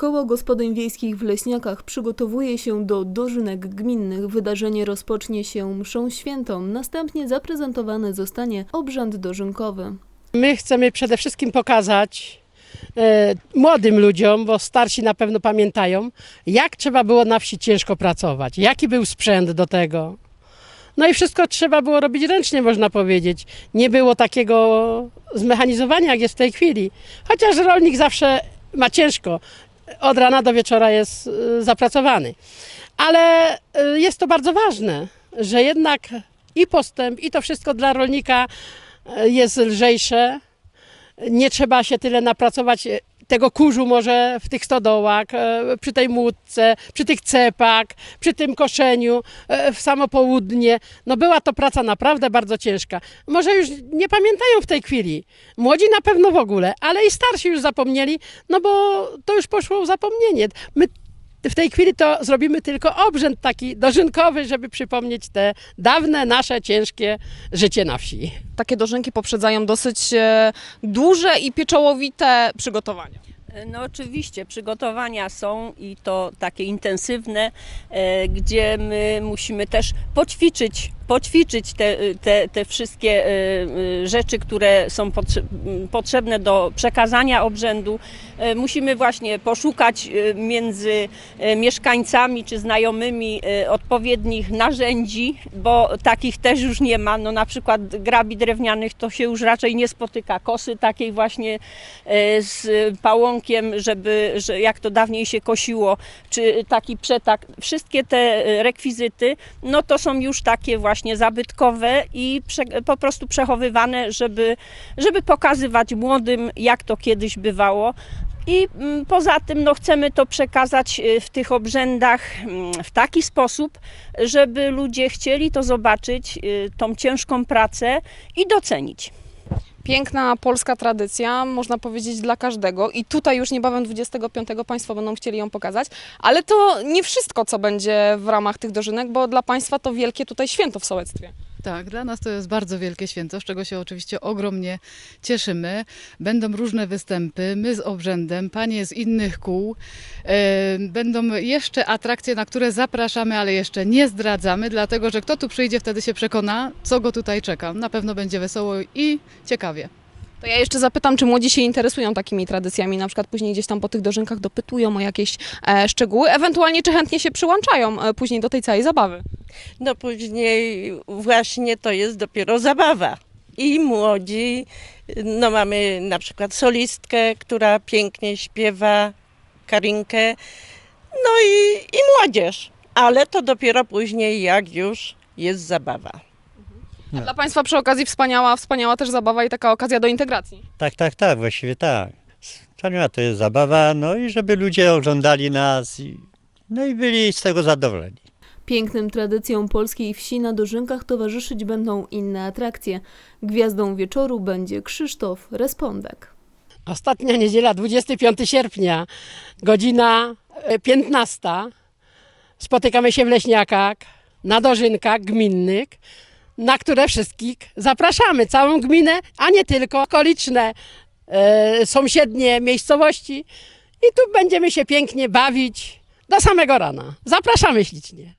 Koło Gospodyń Wiejskich w Leśniakach przygotowuje się do dożynek gminnych. Wydarzenie rozpocznie się mszą świętą, następnie zaprezentowany zostanie obrzęd dożynkowy. My chcemy przede wszystkim pokazać e, młodym ludziom, bo starsi na pewno pamiętają, jak trzeba było na wsi ciężko pracować, jaki był sprzęt do tego. No i wszystko trzeba było robić ręcznie, można powiedzieć. Nie było takiego zmechanizowania, jak jest w tej chwili. Chociaż rolnik zawsze ma ciężko. Od rana do wieczora jest e, zapracowany. Ale e, jest to bardzo ważne, że jednak i postęp, i to wszystko dla rolnika e, jest lżejsze. Nie trzeba się tyle napracować tego kurzu może w tych stodołach, e, przy tej młódce, przy tych cepach, przy tym koszeniu, e, w samo południe. No była to praca naprawdę bardzo ciężka. Może już nie pamiętają w tej chwili. Młodzi na pewno w ogóle, ale i starsi już zapomnieli, no bo to już poszło w zapomnienie. My w tej chwili to zrobimy tylko obrzęd taki dożynkowy, żeby przypomnieć te dawne nasze ciężkie życie na wsi. Takie dożynki poprzedzają dosyć e, duże i pieczołowite przygotowania. No oczywiście, przygotowania są i to takie intensywne, e, gdzie my musimy też poćwiczyć, poćwiczyć te, te, te wszystkie e, e, rzeczy, które są potrzebne do przekazania obrzędu. E, Musimy właśnie poszukać między mieszkańcami czy znajomymi odpowiednich narzędzi, bo takich też już nie ma. No na przykład grabi drewnianych to się już raczej nie spotyka. Kosy takiej właśnie z pałąkiem, żeby, że jak to dawniej się kosiło, czy taki przetak, wszystkie te rekwizyty, no to są już takie właśnie zabytkowe i prze, po prostu przechowywane, żeby, żeby pokazywać młodym, jak to kiedyś bywało. I mm, poza tym no, chcemy to przekazać e, w tych obrzędach mm, w taki sposób, żeby ludzie chcieli to zobaczyć, e, tą ciężką pracę i docenić. Piękna polska tradycja, można powiedzieć dla każdego i tutaj już niebawem 25 Państwo będą chcieli ją pokazać, ale to nie wszystko, co będzie w ramach tych dożynek, bo dla Państwa to wielkie tutaj święto w sołectwie. Tak, dla nas to jest bardzo wielkie święto, z czego się oczywiście ogromnie cieszymy. Będą różne występy, my z obrzędem, panie z innych kół. E, Będą jeszcze atrakcje, na które zapraszamy, ale jeszcze nie zdradzamy, dlatego że kto tu przyjdzie, wtedy się przekona, co go tutaj czeka. Na pewno będzie wesoło i ciekawie. To ja jeszcze zapytam, czy młodzi się interesują takimi tradycjami, na przykład później gdzieś tam po tych dożynkach dopytują o jakieś e, szczegóły, ewentualnie czy chętnie się przyłączają e, później do tej całej zabawy. No później właśnie to jest dopiero zabawa. I młodzi, no mamy na przykład solistkę, która pięknie śpiewa, Karinkę, no i, i młodzież. Ale to dopiero później, jak już jest zabawa. A Dla Państwa przy okazji wspaniała, wspaniała też zabawa i taka okazja do integracji. Tak, tak, tak, właściwie tak. Wspaniała to jest zabawa, no i żeby ludzie oglądali nas i, no i byli z tego zadowoleni. Pięknym tradycjom polskiej wsi na dożynkach towarzyszyć będą inne atrakcje. Gwiazdą wieczoru będzie Krzysztof Respondek. Ostatnia niedziela, 25 sierpnia, godzina e, 15. Spotykamy się w Leśniakach na dożynkach gminnych, na które wszystkich zapraszamy, całą gminę, a nie tylko okoliczne, e, sąsiednie miejscowości. I tu będziemy się pięknie bawić do samego rana. Zapraszamy ślicznie.